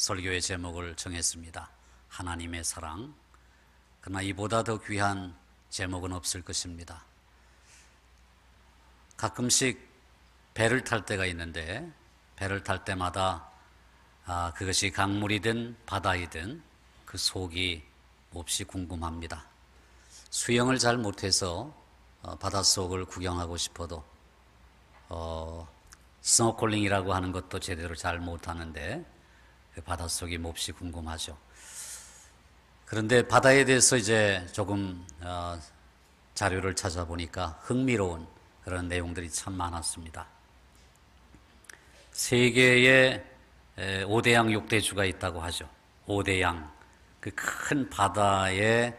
설교의 제목을 정했습니다. 하나님의 사랑. 그러나 이보다 더 귀한 제목은 없을 것입니다. 가끔씩 배를 탈 때가 있는데 배를 탈 때마다 아, 그것이 강물이든 바다이든 그 속이 몹시 궁금합니다. 수영을 잘 못해서 어, 바닷속을 구경하고 싶어도 어, 스노클링이라고 하는 것도 제대로 잘 못하는데 그 바닷속이 몹시 궁금하죠. 그런데 바다에 대해서 이제 조금 어, 자료를 찾아보니까 흥미로운 그런 내용들이 참 많았습니다. 세계에 5대양 6대주가 있다고 하죠. 5대양. 그 큰 바다의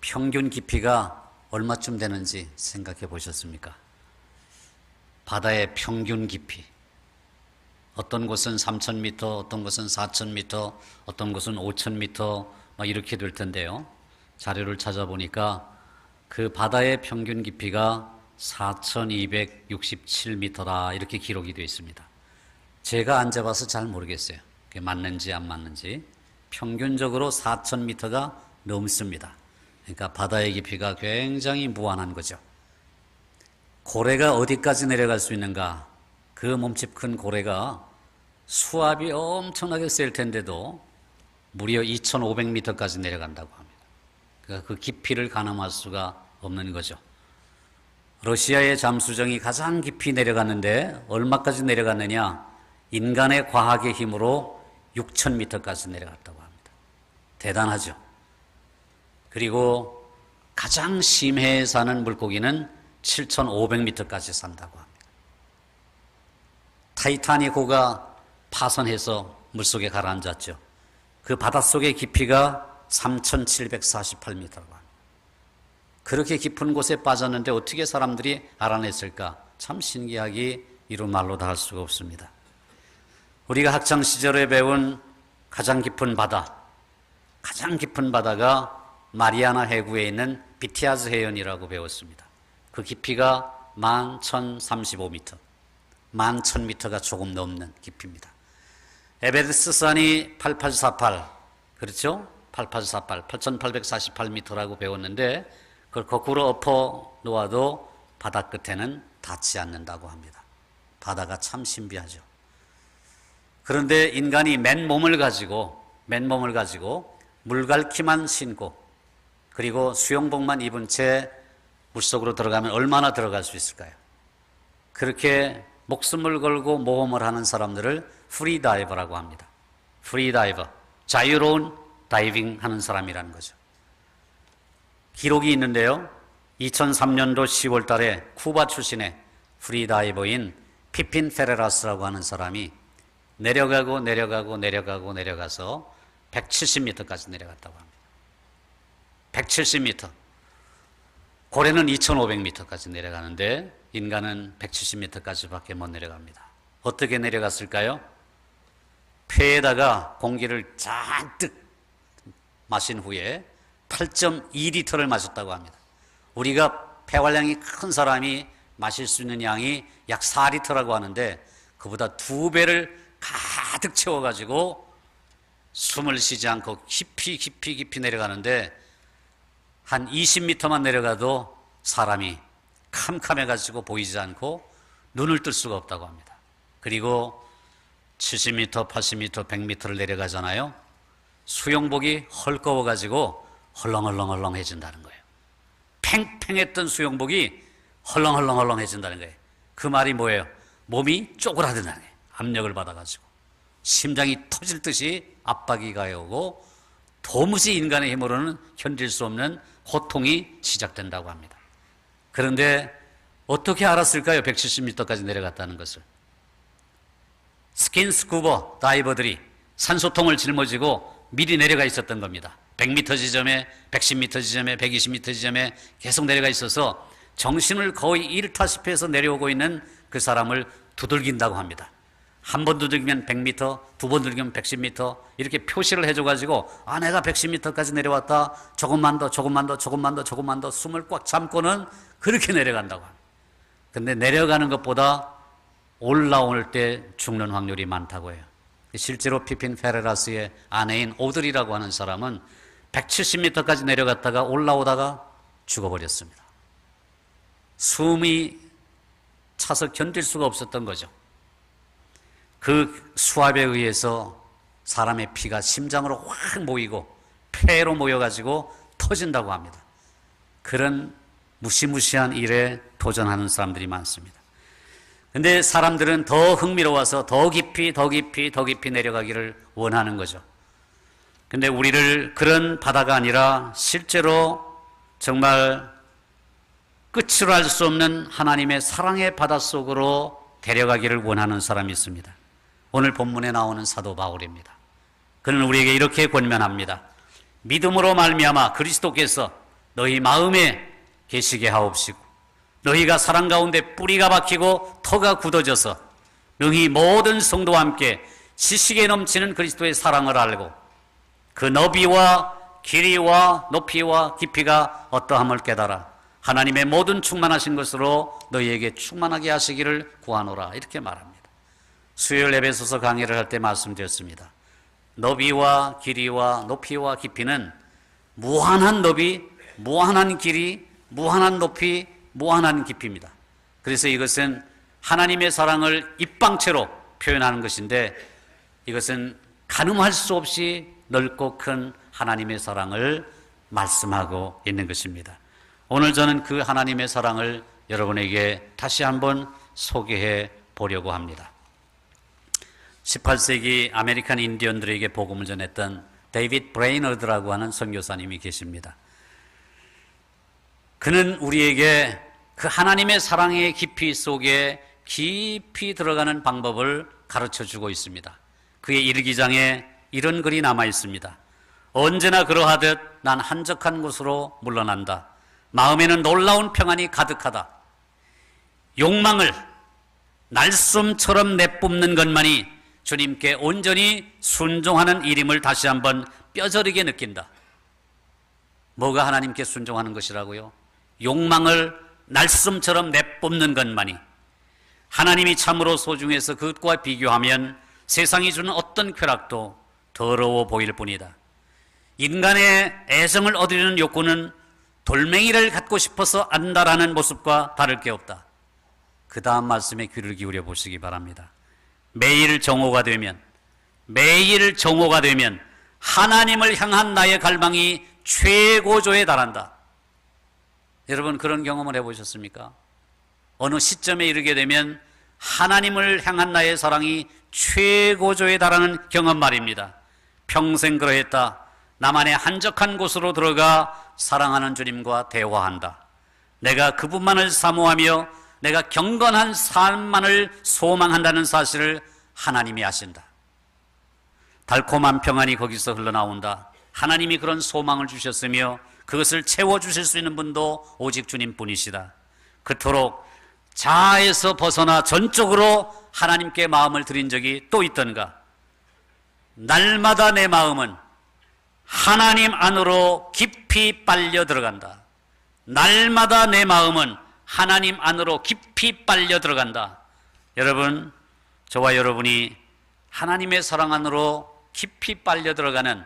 평균 깊이가 얼마쯤 되는지 생각해 보셨습니까? 바다의 평균 깊이. 어떤 곳은 3,000m, 어떤 곳은 4,000m, 어떤 곳은 5,000m, 막 이렇게 될 텐데요. 자료를 찾아보니까 그 바다의 평균 깊이가 4,267m다. 이렇게 기록이 되어 있습니다. 제가 안 재봐서 잘 모르겠어요. 그게 맞는지 안 맞는지. 평균적으로 4,000m가 넘습니다. 그러니까 바다의 깊이가 굉장히 무한한 거죠. 고래가 어디까지 내려갈 수 있는가? 그 몸집 큰 고래가 수압이 엄청나게 셀 텐데도 무려 2,500m까지 내려간다고 합니다. 그 깊이를 가늠할 수가 없는 거죠. 러시아의 잠수정이 가장 깊이 내려갔는데 얼마까지 내려갔느냐? 인간의 과학의 힘으로 6,000m까지 내려갔다고 합니다. 대단하죠. 그리고 가장 심해에 사는 물고기는 7,500m까지 산다고 합니다. 타이타닉호가 파손해서 물속에 가라앉았죠. 그 바닷속의 깊이가 3,748m라고 합니다. 그렇게 깊은 곳에 빠졌는데 어떻게 사람들이 알아냈을까? 참 신기하기 이루 말로 다 할 수가 없습니다. 우리가 학창 시절에 배운 가장 깊은 바다, 가장 깊은 바다가 마리아나 해구에 있는 비티아즈 해연이라고 배웠습니다. 그 깊이가 11,035m, 11,000m가 조금 넘는 깊이입니다. 에베레스트 산이 8848, 그렇죠? 8848, 8,848m라고 배웠는데 그걸 거꾸로 엎어 놓아도 바다 끝에는 닿지 않는다고 합니다. 바다가 참 신비하죠. 그런데 인간이 맨몸을 가지고 맨몸을 가지고 물갈퀴만 신고 그리고 수영복만 입은 채 물속으로 들어가면 얼마나 들어갈 수 있을까요? 그렇게 목숨을 걸고 모험을 하는 사람들을 프리다이버라고 합니다. 프리다이버, 자유로운 다이빙 하는 사람이라는 거죠. 기록이 있는데요. 2003년도 10월 달에 쿠바 출신의 프리다이버인 피핀 페레라스라고 하는 사람이 내려가고 내려가고 내려가고 내려가서 170m까지 내려갔다고 합니다. 170m. 고래는 2,500m까지 내려가는데 인간은 170m까지밖에 못 내려갑니다. 어떻게 내려갔을까요? 폐에다가 공기를 잔뜩 마신 후에 8.2리터를 마셨다고 합니다. 우리가 폐활량이 큰 사람이 마실 수 있는 양이 약 4리터라고 하는데 그보다 두 배를 가득 채워가지고 숨을 쉬지 않고 깊이 깊이 깊이 내려가는데 한 20m만 내려가도 사람이 캄캄해가지고 보이지 않고 눈을 뜰 수가 없다고 합니다. 그리고 70m, 80m, 100m를 내려가잖아요. 수영복이 헐거워가지고 헐렁헐렁헐렁해진다는 거예요. 팽팽했던 수영복이 헐렁헐렁헐렁해진다는 거예요. 그 말이 뭐예요? 몸이 쪼그라든다는 거예요. 압력을 받아가지고. 심장이 터질 듯이 압박이 가해오고 도무지 인간의 힘으로는 견딜 수 없는 고통이 시작된다고 합니다. 그런데 어떻게 알았을까요? 170m까지 내려갔다는 것을. 스킨스쿠버 다이버들이 산소통을 짊어지고 미리 내려가 있었던 겁니다. 100m 지점에, 110m 지점에, 120m 지점에 계속 내려가 있어서 정신을 거의 잃다시피 해서 내려오고 있는 그 사람을 두들긴다고 합니다. 한 번 두들기면 100m, 두 번 두들기면 110m 이렇게 표시를 해줘가지고 아 내가 110m까지 내려왔다 조금만 더 조금만 더 조금만 더 조금만 더 숨을 꽉 참고는 그렇게 내려간다고 합니다. 근데 내려가는 것보다 올라올 때 죽는 확률이 많다고 해요. 실제로 피핀 페레라스의 아내인 오드리라고 하는 사람은 170m까지 내려갔다가 올라오다가 죽어버렸습니다. 숨이 차서 견딜 수가 없었던 거죠. 그 수압에 의해서 사람의 피가 심장으로 확 모이고 폐로 모여가지고 터진다고 합니다. 그런 무시무시한 일에 도전하는 사람들이 많습니다. 근데 사람들은 더 흥미로워서 더 깊이, 더 깊이, 더 깊이 내려가기를 원하는 거죠. 근데 우리를 그런 바다가 아니라 실제로 정말 끝으로 할수 없는 하나님의 사랑의 바다 속으로 데려가기를 원하는 사람이 있습니다. 오늘 본문에 나오는 사도 바울입니다. 그는 우리에게 이렇게 권면합니다. 믿음으로 말미암아 그리스도께서 너희 마음에 계시게 하옵시고 너희가 사랑 가운데 뿌리가 박히고 터가 굳어져서 능히 모든 성도와 함께 지식에 넘치는 그리스도의 사랑을 알고 그 너비와 길이와 높이와 깊이가 어떠함을 깨달아 하나님의 모든 충만하신 것으로 너희에게 충만하게 하시기를 구하노라 이렇게 말합니다. 수요일 예배소서 강의를 할 때 말씀드렸습니다. 너비와 길이와 높이와 깊이는 무한한 너비, 무한한 길이, 무한한 높이, 무한한 깊이입니다. 그래서 이것은 하나님의 사랑을 입방체로 표현하는 것인데 이것은 가늠할 수 없이 넓고 큰 하나님의 사랑을 말씀하고 있는 것입니다. 오늘 저는 그 하나님의 사랑을 여러분에게 다시 한번 소개해 보려고 합니다. 18세기 아메리칸 인디언들에게 복음을 전했던 데이빗 브레이너드라고 하는 선교사님이 계십니다. 그는 우리에게 그 하나님의 사랑의 깊이 속에 깊이 들어가는 방법을 가르쳐 주고 있습니다. 그의 일기장에 이런 글이 남아 있습니다. 언제나 그러하듯 난 한적한 곳으로 물러난다. 마음에는 놀라운 평안이 가득하다. 욕망을 날숨처럼 내뿜는 것만이 주님께 온전히 순종하는 일임을 다시 한번 뼈저리게 느낀다. 뭐가 하나님께 순종하는 것이라고요? 욕망을 날숨처럼 내뿜는 것만이 하나님이 참으로 소중해서 그것과 비교하면 세상이 주는 어떤 쾌락도 더러워 보일 뿐이다. 인간의 애정을 얻으려는 욕구는 돌멩이를 갖고 싶어서 안다라는 모습과 다를 게 없다. 그 다음 말씀에 귀를 기울여 보시기 바랍니다. 매일 정오가 되면, 매일 정오가 되면 하나님을 향한 나의 갈망이 최고조에 달한다. 여러분 그런 경험을 해보셨습니까? 어느 시점에 이르게 되면 하나님을 향한 나의 사랑이 최고조에 달하는 경험 말입니다. 평생 그러했다. 나만의 한적한 곳으로 들어가 사랑하는 주님과 대화한다. 내가 그분만을 사모하며 내가 경건한 삶만을 소망한다는 사실을 하나님이 아신다. 달콤한 평안이 거기서 흘러나온다. 하나님이 그런 소망을 주셨으며 그것을 채워주실 수 있는 분도 오직 주님 뿐이시다. 그토록 자아에서 벗어나 전적으로 하나님께 마음을 드린 적이 또 있던가? 날마다 내 마음은 하나님 안으로 깊이 빨려 들어간다. 날마다 내 마음은 하나님 안으로 깊이 빨려 들어간다. 여러분, 저와 여러분이 하나님의 사랑 안으로 깊이 빨려 들어가는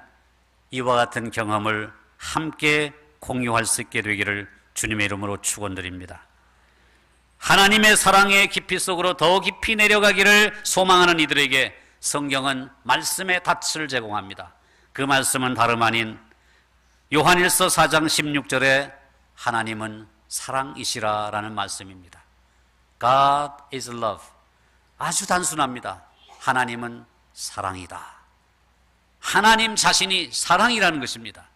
이와 같은 경험을 함께 공유할 수 있게 되기를 주님의 이름으로 축원드립니다. 하나님의 사랑의 깊이 속으로 더 깊이 내려가기를 소망하는 이들에게 성경은 말씀의 닻을 제공합니다. 그 말씀은 다름 아닌 요한일서 4장 16절에 하나님은 사랑이시라라는 말씀입니다. God is love. 아주 단순합니다. 하나님은 사랑이다. 하나님 자신이 사랑이라는 것입니다.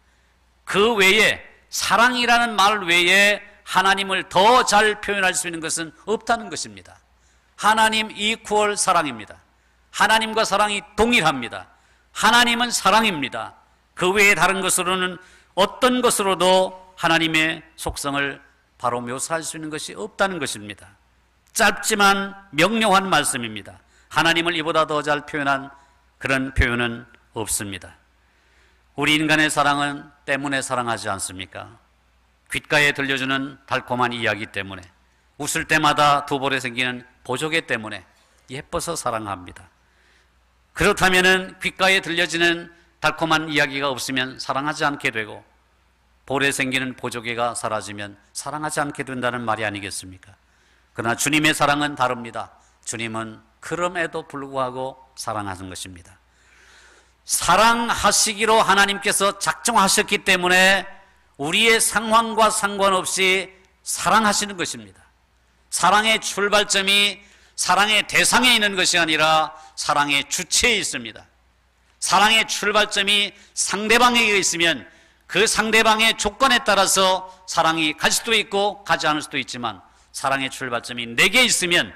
그 외에 사랑이라는 말 외에 하나님을 더 잘 표현할 수 있는 것은 없다는 것입니다. 하나님 이퀄 사랑입니다. 하나님과 사랑이 동일합니다. 하나님은 사랑입니다. 그 외에 다른 것으로는 어떤 것으로도 하나님의 속성을 바로 묘사할 수 있는 것이 없다는 것입니다. 짧지만 명료한 말씀입니다. 하나님을 이보다 더 잘 표현한 그런 표현은 없습니다. 우리 인간의 사랑은 때문에 사랑하지 않습니까? 귓가에 들려주는 달콤한 이야기 때문에 웃을 때마다 두 볼에 생기는 보조개 때문에 예뻐서 사랑합니다. 그렇다면은 귓가에 들려지는 달콤한 이야기가 없으면 사랑하지 않게 되고 볼에 생기는 보조개가 사라지면 사랑하지 않게 된다는 말이 아니겠습니까? 그러나 주님의 사랑은 다릅니다. 주님은 그럼에도 불구하고 사랑하는 것입니다. 사랑하시기로 하나님께서 작정하셨기 때문에 우리의 상황과 상관없이 사랑하시는 것입니다. 사랑의 출발점이 사랑의 대상에 있는 것이 아니라 사랑의 주체에 있습니다. 사랑의 출발점이 상대방에게 있으면 그 상대방의 조건에 따라서 사랑이 갈 수도 있고 가지 않을 수도 있지만 사랑의 출발점이 내게 있으면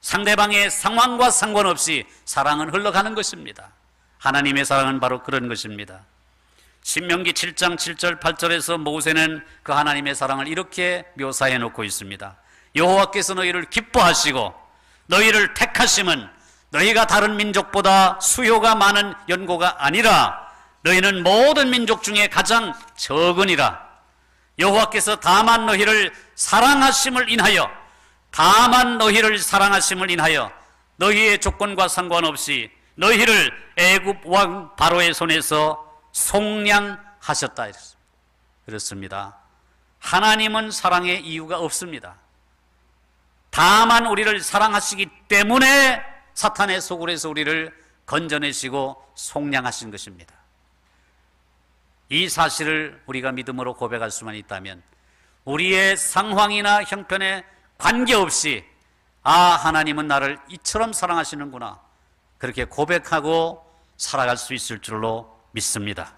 상대방의 상황과 상관없이 사랑은 흘러가는 것입니다. 하나님의 사랑은 바로 그런 것입니다. 신명기 7장 7절 8절에서 모세는 그 하나님의 사랑을 이렇게 묘사해 놓고 있습니다. 여호와께서 너희를 기뻐하시고 너희를 택하심은 너희가 다른 민족보다 수요가 많은 연고가 아니라 너희는 모든 민족 중에 가장 적으니라. 여호와께서 다만 너희를 사랑하심을 인하여 다만 너희를 사랑하심을 인하여 너희의 조건과 상관없이 너희를 애굽 왕 바로의 손에서 속량하셨다. 그렇습니다. 하나님은 사랑의 이유가 없습니다. 다만 우리를 사랑하시기 때문에 사탄의 소굴에서 우리를 건져내시고 속량하신 것입니다. 이 사실을 우리가 믿음으로 고백할 수만 있다면 우리의 상황이나 형편에 관계없이 아 하나님은 나를 이처럼 사랑하시는구나 그렇게 고백하고 살아갈 수 있을 줄로 믿습니다.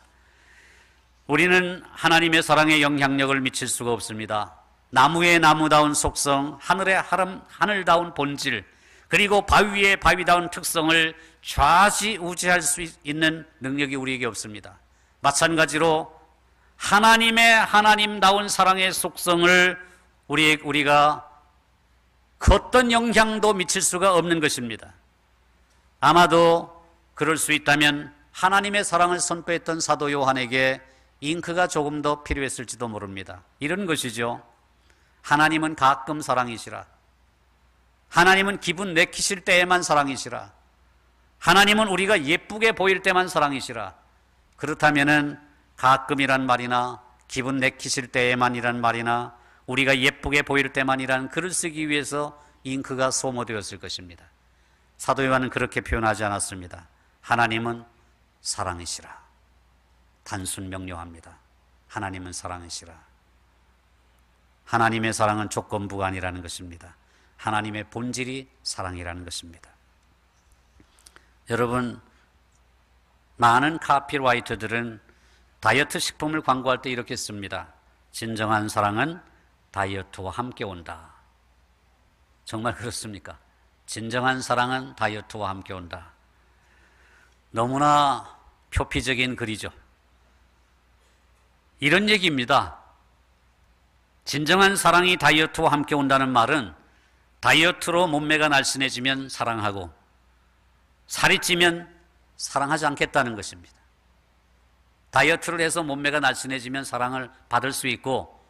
우리는 하나님의 사랑에 영향력을 미칠 수가 없습니다. 나무의 나무다운 속성, 하늘의 하름, 하늘다운 본질, 그리고 바위의 바위다운 특성을 좌지우지할 수 있는 능력이 우리에게 없습니다. 마찬가지로 하나님의 하나님다운 사랑의 속성을 우리, 우리가 그 어떤 영향도 미칠 수가 없는 것입니다. 아마도 그럴 수 있다면 하나님의 사랑을 선포했던 사도 요한에게 잉크가 조금 더 필요했을지도 모릅니다. 이런 것이죠. 하나님은 가끔 사랑이시라. 하나님은 기분 내키실 때에만 사랑이시라. 하나님은 우리가 예쁘게 보일 때만 사랑이시라. 그렇다면은 가끔이란 말이나 기분 내키실 때에만이란 말이나 우리가 예쁘게 보일 때만이란 글을 쓰기 위해서 잉크가 소모되었을 것입니다. 사도 요한은 그렇게 표현하지 않았습니다. 하나님은 사랑이시라. 단순 명료합니다. 하나님은 사랑이시라. 하나님의 사랑은 조건부가 아니라는 것입니다. 하나님의 본질이 사랑이라는 것입니다. 여러분, 많은 카피라이터들은 다이어트 식품을 광고할 때 이렇게 씁니다. 진정한 사랑은 다이어트와 함께 온다. 정말 그렇습니까? 진정한 사랑은 다이어트와 함께 온다. 너무나 표피적인 글이죠. 이런 얘기입니다. 진정한 사랑이 다이어트와 함께 온다는 말은 다이어트로 몸매가 날씬해지면 사랑하고 살이 찌면 사랑하지 않겠다는 것입니다. 다이어트를 해서 몸매가 날씬해지면 사랑을 받을 수 있고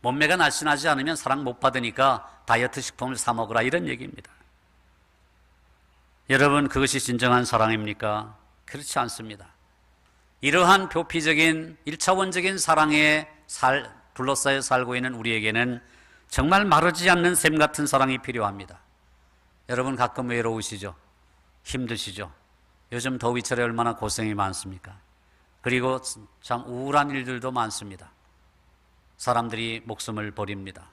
몸매가 날씬하지 않으면 사랑 못 받으니까 다이어트 식품을 사 먹으라 이런 얘기입니다. 여러분 그것이 진정한 사랑입니까? 그렇지 않습니다. 이러한 표피적인 일차원적인 사랑에 살, 둘러싸여 살고 있는 우리에게는 정말 마르지 않는 샘 같은 사랑이 필요합니다. 여러분 가끔 외로우시죠? 힘드시죠? 요즘 더위철에 얼마나 고생이 많습니까? 그리고 참 우울한 일들도 많습니다. 사람들이 목숨을 버립니다.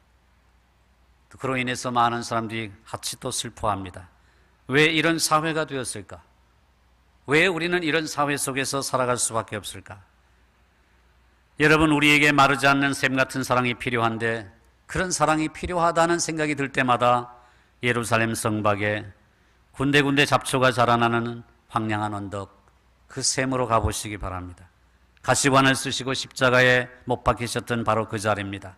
그로 인해서 많은 사람들이 같이 또 슬퍼합니다. 왜 이런 사회가 되었을까? 왜 우리는 이런 사회 속에서 살아갈 수밖에 없을까? 여러분, 우리에게 마르지 않는 샘 같은 사랑이 필요한데 그런 사랑이 필요하다는 생각이 들 때마다 예루살렘 성박에 군데군데 잡초가 자라나는 황량한 언덕 그 샘으로 가보시기 바랍니다. 가시관을 쓰시고 십자가에 못 박히셨던 바로 그 자리입니다.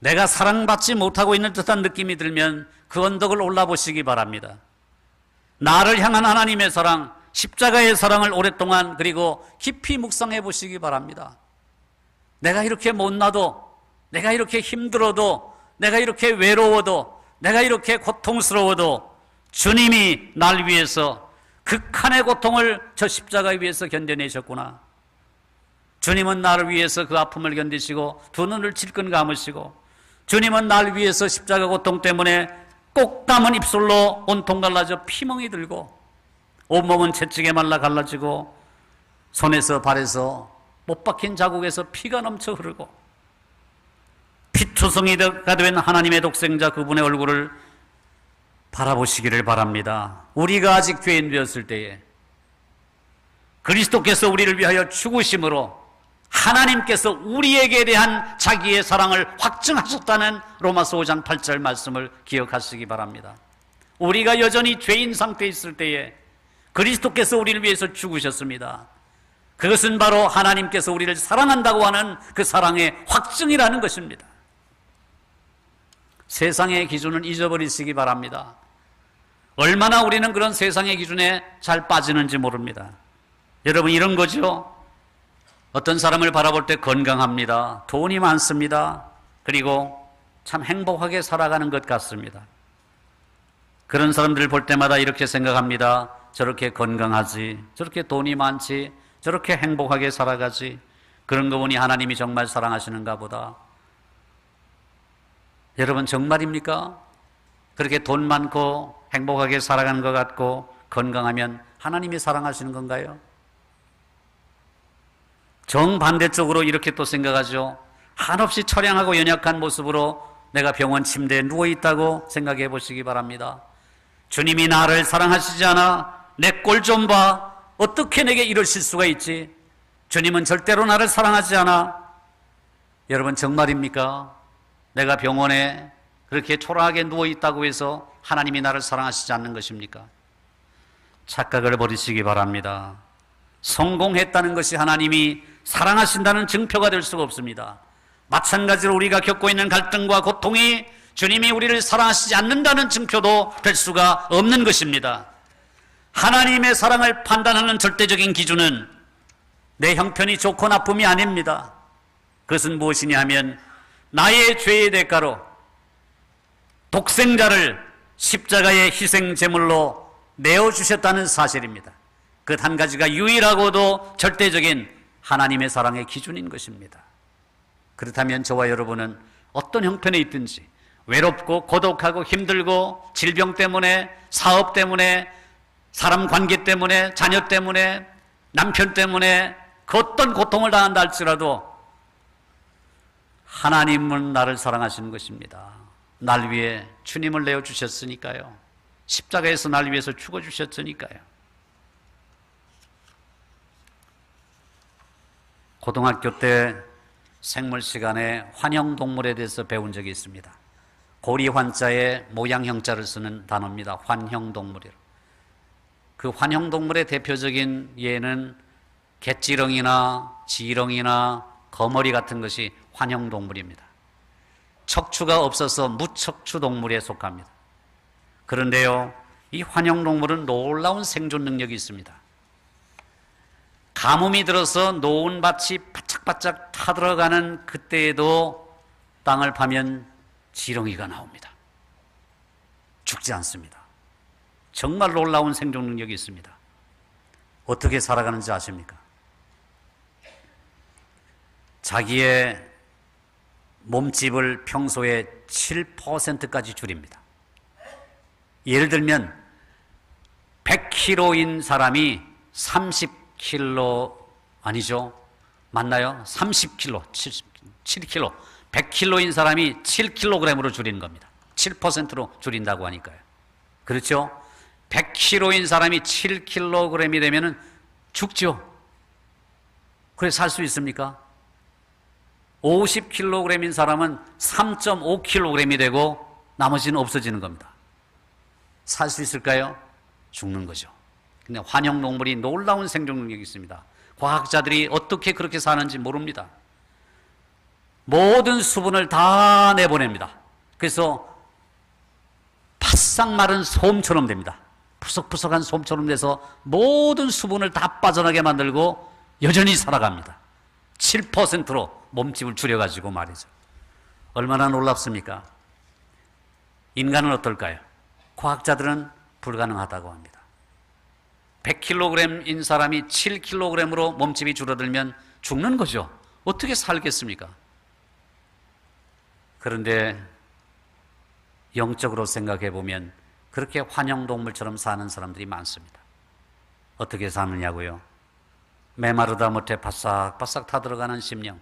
내가 사랑받지 못하고 있는 듯한 느낌이 들면 그 언덕을 올라보시기 바랍니다. 나를 향한 하나님의 사랑, 십자가의 사랑을 오랫동안 그리고 깊이 묵상해 보시기 바랍니다. 내가 이렇게 못나도, 내가 이렇게 힘들어도, 내가 이렇게 외로워도, 내가 이렇게 고통스러워도 주님이 날 위해서 극한의 고통을 저 십자가 위에서 견뎌내셨구나. 주님은 나를 위해서 그 아픔을 견디시고 두 눈을 질끈 감으시고 주님은 날 위해서 십자가 고통 때문에 꼭 담은 입술로 온통 갈라져 피멍이 들고 온몸은 채찍에 말라 갈라지고 손에서 발에서 못 박힌 자국에서 피가 넘쳐 흐르고 피투성이가 된 하나님의 독생자 그분의 얼굴을 바라보시기를 바랍니다. 우리가 아직 죄인 되었을 때에 그리스도께서 우리를 위하여 죽으심으로 하나님께서 우리에게 대한 자기의 사랑을 확증하셨다는 로마서 5장 8절 말씀을 기억하시기 바랍니다. 우리가 여전히 죄인 상태에 있을 때에 그리스도께서 우리를 위해서 죽으셨습니다. 그것은 바로 하나님께서 우리를 사랑한다고 하는 그 사랑의 확증이라는 것입니다. 세상의 기준을 잊어버리시기 바랍니다. 얼마나 우리는 그런 세상의 기준에 잘 빠지는지 모릅니다. 여러분, 이런 거죠? 어떤 사람을 바라볼 때 건강합니다. 돈이 많습니다. 그리고 참 행복하게 살아가는 것 같습니다. 그런 사람들을 볼 때마다 이렇게 생각합니다. 저렇게 건강하지, 저렇게 돈이 많지, 저렇게 행복하게 살아가지. 그런 거 보니 하나님이 정말 사랑하시는가 보다. 여러분, 정말입니까? 그렇게 돈 많고 행복하게 살아가는 것 같고 건강하면 하나님이 사랑하시는 건가요? 정반대쪽으로 이렇게 또 생각하죠. 한없이 처량하고 연약한 모습으로 내가 병원 침대에 누워 있다고 생각해 보시기 바랍니다. 주님이 나를 사랑하시지 않아 내 꼴 좀 봐. 어떻게 내게 이러실 수가 있지? 주님은 절대로 나를 사랑하지 않아. 여러분 정말입니까? 내가 병원에 그렇게 초라하게 누워 있다고 해서 하나님이 나를 사랑하시지 않는 것입니까? 착각을 버리시기 바랍니다. 성공했다는 것이 하나님이 사랑하신다는 증표가 될 수가 없습니다. 마찬가지로 우리가 겪고 있는 갈등과 고통이 주님이 우리를 사랑하시지 않는다는 증표도 될 수가 없는 것입니다. 하나님의 사랑을 판단하는 절대적인 기준은 내 형편이 좋고 나쁨이 아닙니다. 그것은 무엇이냐 하면 나의 죄의 대가로 독생자를 십자가의 희생 제물로 내어 주셨다는 사실입니다. 그 한 가지가 유일하고도 절대적인 하나님의 사랑의 기준인 것입니다. 그렇다면 저와 여러분은 어떤 형편에 있든지 외롭고 고독하고 힘들고 질병 때문에 사업 때문에 사람 관계 때문에 자녀 때문에 남편 때문에 그 어떤 고통을 당한다 할지라도 하나님은 나를 사랑하시는 것입니다. 날 위해 주님을 내어 주셨으니까요. 십자가에서 날 위해서 죽어 주셨으니까요. 고등학교 때 생물 시간에 환형 동물에 대해서 배운 적이 있습니다. 고리 환자에 모양 형자를 쓰는 단어입니다. 환형 동물이라. 그 환형 동물의 대표적인 예는 갯지렁이나 지렁이나 거머리 같은 것이 환형 동물입니다. 척추가 없어서 무척추 동물에 속합니다. 그런데요, 이 환형 동물은 놀라운 생존 능력이 있습니다. 가뭄이 들어서 노은 밭이 바짝바짝 타들어가는 그때에도 땅을 파면 지렁이가 나옵니다. 죽지 않습니다. 정말 놀라운 생존 능력이 있습니다. 어떻게 살아가는지 아십니까? 자기의 몸집을 평소에 7%까지 줄입니다. 예를 들면 100kg인 사람이 30kg 아니죠? 맞나요? 30kg, 7kg. 100kg인 사람이 7kg으로 줄이는 겁니다. 7%로 줄인다고 하니까요. 그렇죠? 100kg인 사람이 7kg이 되면 죽죠. 그래 살 수 있습니까? 50kg인 사람은 3.5kg이 되고 나머지는 없어지는 겁니다. 살 수 있을까요? 죽는 거죠. 근데 환형 동물이 놀라운 생존 능력이 있습니다. 과학자들이 어떻게 그렇게 사는지 모릅니다. 모든 수분을 다 내보냅니다. 그래서 바싹 마른 솜처럼 됩니다. 푸석푸석한 솜처럼 돼서 모든 수분을 다 빠져나게 만들고 여전히 살아갑니다. 7%로 몸집을 줄여가지고 말이죠. 얼마나 놀랍습니까? 인간은 어떨까요? 과학자들은 불가능하다고 합니다. 100kg인 사람이 7kg으로 몸집이 줄어들면 죽는 거죠. 어떻게 살겠습니까? 그런데 영적으로 생각해 보면 그렇게 환영동물처럼 사는 사람들이 많습니다. 어떻게 사느냐고요? 메마르다 못해 바싹바싹 타들어가는 심령.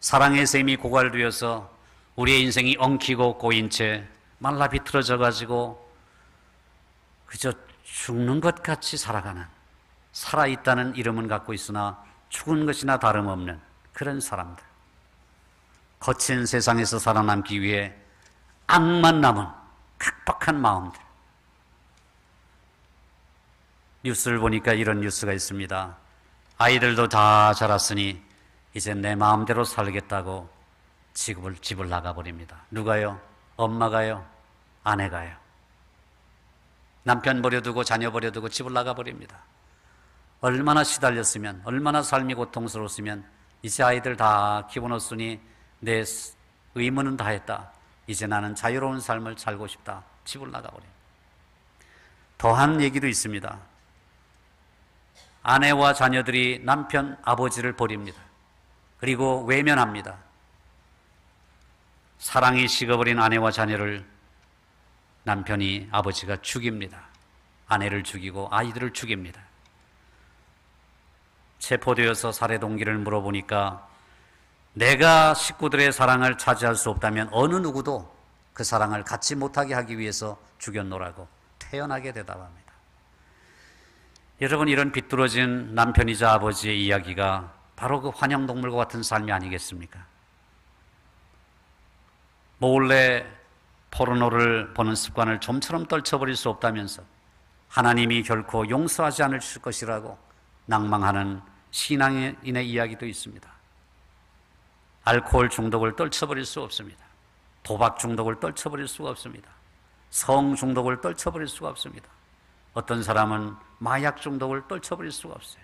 사랑의 셈이 고갈되어서 우리의 인생이 엉키고 꼬인 채 말라 비틀어져 가지고 그저 죽는 것 같이 살아가는 살아있다는 이름은 갖고 있으나 죽은 것이나 다름없는 그런 사람들. 거친 세상에서 살아남기 위해 악만 남은 각박한 마음들. 뉴스를 보니까 이런 뉴스가 있습니다. 아이들도 다 자랐으니 이제 내 마음대로 살겠다고 집을, 집을 나가버립니다. 누가요? 엄마가요? 아내가요? 남편 버려두고 자녀 버려두고 집을 나가버립니다. 얼마나 시달렸으면, 얼마나 삶이 고통스러웠으면, 이제 아이들 다 키워놓으니 내 의무는 다 했다. 이제 나는 자유로운 삶을 살고 싶다. 집을 나가버립니다. 더한 얘기도 있습니다. 아내와 자녀들이 남편, 아버지를 버립니다. 그리고 외면합니다. 사랑이 식어버린 아내와 자녀를 남편이 아버지가 죽입니다. 아내를 죽이고 아이들을 죽입니다. 체포되어서 살해 동기를 물어보니까 내가 식구들의 사랑을 차지할 수 없다면 어느 누구도 그 사랑을 갖지 못하게 하기 위해서 죽였노라고 태연하게 대답합니다. 여러분 이런 비뚤어진 남편이자 아버지의 이야기가 바로 그 환영동물과 같은 삶이 아니겠습니까? 몰래 포르노를 보는 습관을 좀처럼 떨쳐버릴 수 없다면서 하나님이 결코 용서하지 않을 것이라고 낭망하는 신앙인의 이야기도 있습니다. 알코올 중독을 떨쳐버릴 수 없습니다. 도박 중독을 떨쳐버릴 수가 없습니다. 성 중독을 떨쳐버릴 수가 없습니다. 어떤 사람은 마약 중독을 떨쳐버릴 수가 없어요.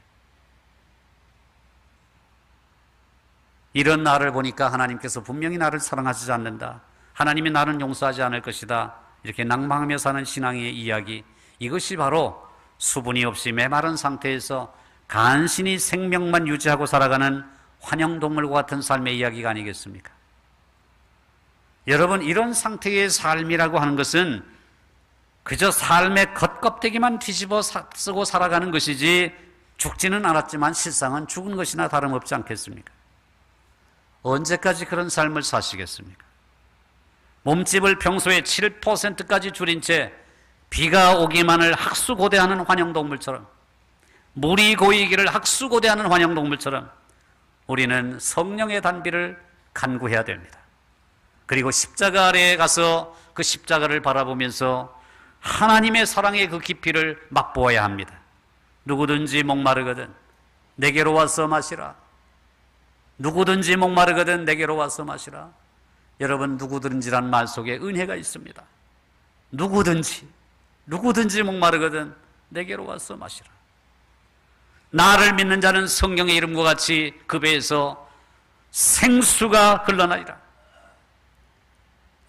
이런 나를 보니까 하나님께서 분명히 나를 사랑하지 않는다. 하나님이 나를 용서하지 않을 것이다. 이렇게 낭망하며 사는 신앙의 이야기. 이것이 바로 수분이 없이 메마른 상태에서 간신히 생명만 유지하고 살아가는 환영동물과 같은 삶의 이야기가 아니겠습니까? 여러분, 이런 상태의 삶이라고 하는 것은 그저 삶의 겉껍데기만 뒤집어 쓰고 살아가는 것이지 죽지는 않았지만 실상은 죽은 것이나 다름없지 않겠습니까? 언제까지 그런 삶을 사시겠습니까? 몸집을 평소에 7%까지 줄인 채 비가 오기만을 학수고대하는 환영동물처럼 물이 고이기를 학수고대하는 환영동물처럼 우리는 성령의 단비를 간구해야 됩니다. 그리고 십자가 아래에 가서 그 십자가를 바라보면서 하나님의 사랑의 그 깊이를 맛보아야 합니다. 누구든지 목마르거든 내게로 와서 마시라. 누구든지 목마르거든 내게로 와서 마시라. 여러분 누구든지란 말 속에 은혜가 있습니다. 누구든지 누구든지 목마르거든 내게로 와서 마시라. 나를 믿는 자는 성령의 이름과 같이 그 배에서 생수가 흘러나리라.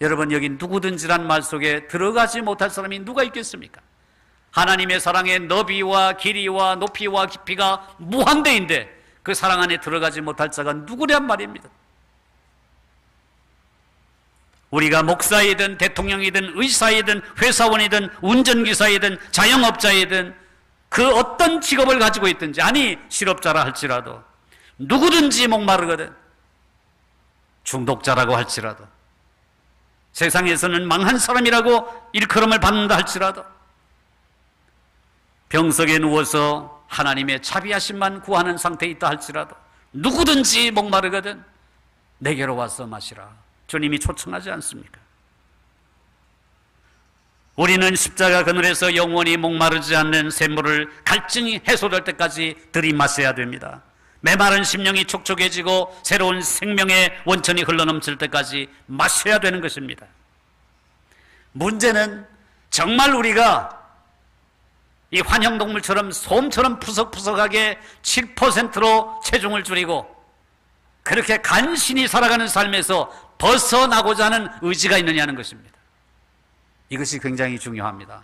여러분 여기 누구든지란 말 속에 들어가지 못할 사람이 누가 있겠습니까? 하나님의 사랑의 너비와 길이와 높이와 깊이가 무한대인데 그 사랑 안에 들어가지 못할 자가 누구냔 말입니다. 우리가 목사이든 대통령이든 의사이든 회사원이든 운전기사이든 자영업자이든 그 어떤 직업을 가지고 있든지 아니 실업자라 할지라도 누구든지 목마르거든. 중독자라고 할지라도 세상에서는 망한 사람이라고 일컬음을 받는다 할지라도 병석에 누워서 하나님의 자비하심만 구하는 상태에 있다 할지라도 누구든지 목마르거든. 내게로 와서 마시라 주님이 초청하지 않습니까? 우리는 십자가 그늘에서 영원히 목마르지 않는 샘물을 갈증이 해소될 때까지 들이마셔야 됩니다. 메마른 심령이 촉촉해지고 새로운 생명의 원천이 흘러넘칠 때까지 마셔야 되는 것입니다. 문제는 정말 우리가 이 환영동물처럼 솜처럼 푸석푸석하게 7%로 체중을 줄이고 그렇게 간신히 살아가는 삶에서 벗어나고자 하는 의지가 있느냐는 것입니다. 이것이 굉장히 중요합니다.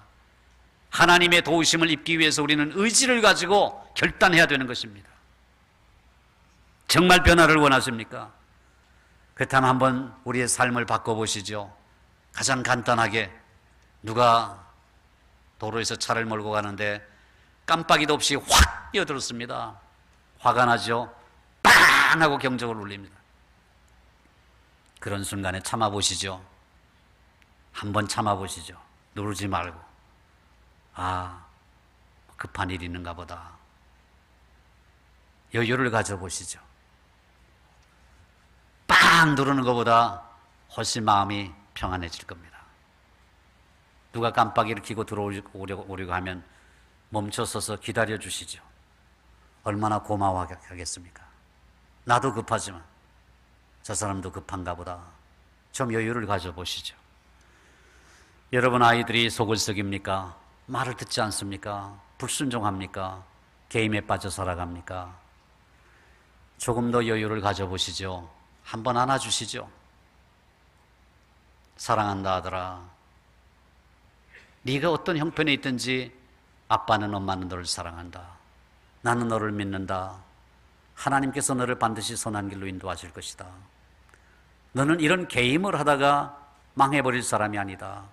하나님의 도우심을 입기 위해서 우리는 의지를 가지고 결단해야 되는 것입니다. 정말 변화를 원하십니까? 그렇다면 한번 우리의 삶을 바꿔보시죠. 가장 간단하게 누가 도로에서 차를 몰고 가는데 깜빡이도 없이 확 뛰어들었습니다. 화가 나죠? 빵! 하고 경적을 울립니다. 그런 순간에 참아보시죠. 한번 참아보시죠. 누르지 말고. 아, 급한 일이 있는가 보다. 여유를 가져보시죠. 빵 누르는 것보다 훨씬 마음이 평안해질 겁니다. 누가 깜빡이를 켜고 들어오려고 하면 멈춰서서 기다려 주시죠. 얼마나 고마워하겠습니까? 나도 급하지만 저 사람도 급한가 보다. 좀 여유를 가져보시죠. 여러분 아이들이 속을 썩입니까? 말을 듣지 않습니까? 불순종합니까? 게임에 빠져 살아갑니까? 조금 더 여유를 가져보시죠. 한번 안아주시죠. 사랑한다 하더라. 네가 어떤 형편에 있든지 아빠는 엄마는 너를 사랑한다. 나는 너를 믿는다. 하나님께서 너를 반드시 선한 길로 인도하실 것이다. 너는 이런 게임을 하다가 망해버릴 사람이 아니다.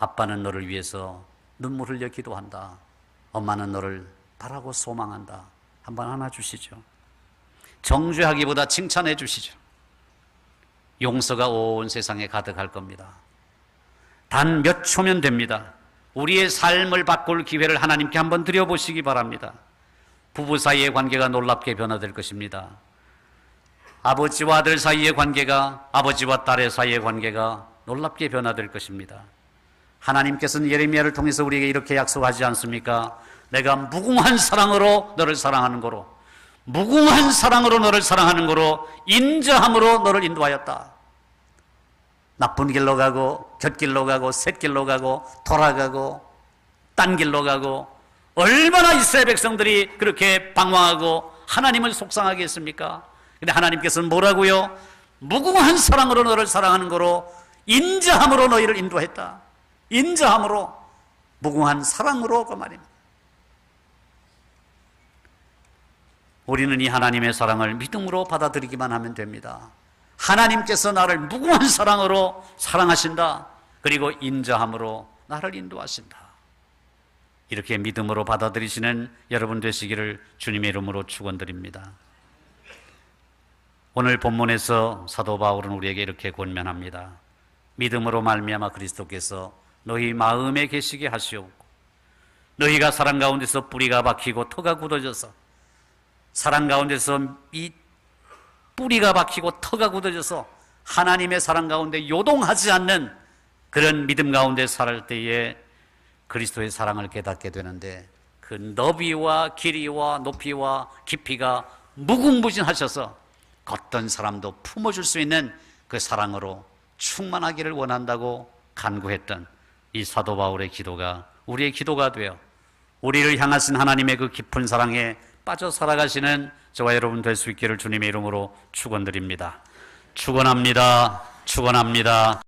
아빠는 너를 위해서 눈물 흘려 기도한다. 엄마는 너를 바라고 소망한다. 한번 안아 주시죠. 정죄하기보다 칭찬해 주시죠. 용서가 온 세상에 가득할 겁니다. 단 몇 초면 됩니다. 우리의 삶을 바꿀 기회를 하나님께 한번 드려보시기 바랍니다. 부부 사이의 관계가 놀랍게 변화될 것입니다. 아버지와 아들 사이의 관계가, 아버지와 딸의 사이의 관계가 놀랍게 변화될 것입니다. 하나님께서는 예레미야를 통해서 우리에게 이렇게 약속하지 않습니까? 내가 무궁한 사랑으로 너를 사랑하는 거로, 무궁한 사랑으로 너를 사랑하는 거로, 인자함으로 너를 인도하였다. 나쁜 길로 가고, 곁길로 가고, 샛길로 가고, 돌아가고, 딴 길로 가고, 얼마나 이스라엘 백성들이 그렇게 방황하고 하나님을 속상하게 했습니까? 근데 하나님께서는 뭐라고요? 무궁한 사랑으로 너를 사랑하는 거로 인자함으로 너희를 인도했다. 인자함으로 무궁한 사랑으로 그 말입니다. 우리는 이 하나님의 사랑을 믿음으로 받아들이기만 하면 됩니다. 하나님께서 나를 무궁한 사랑으로 사랑하신다. 그리고 인자함으로 나를 인도하신다. 이렇게 믿음으로 받아들이시는 여러분 되시기를 주님의 이름으로 축원드립니다. 오늘 본문에서 사도 바울은 우리에게 이렇게 권면합니다. 믿음으로 말미암아 그리스도께서 너희 마음에 계시게 하시옵고 너희가 사랑 가운데서 뿌리가 박히고 터가 굳어져서 사랑 가운데서 이 뿌리가 박히고 터가 굳어져서 하나님의 사랑 가운데 요동하지 않는 그런 믿음 가운데 살 때에 그리스도의 사랑을 깨닫게 되는데 그 너비와 길이와 높이와 깊이가 무궁무진하셔서 어떤 사람도 품어줄 수 있는 그 사랑으로 충만하기를 원한다고 간구했던 이 사도 바울의 기도가 우리의 기도가 되어 우리를 향하신 하나님의 그 깊은 사랑에 빠져 살아가시는 저와 여러분 될 수 있기를 주님의 이름으로 축원드립니다. 축원합니다. 축원합니다.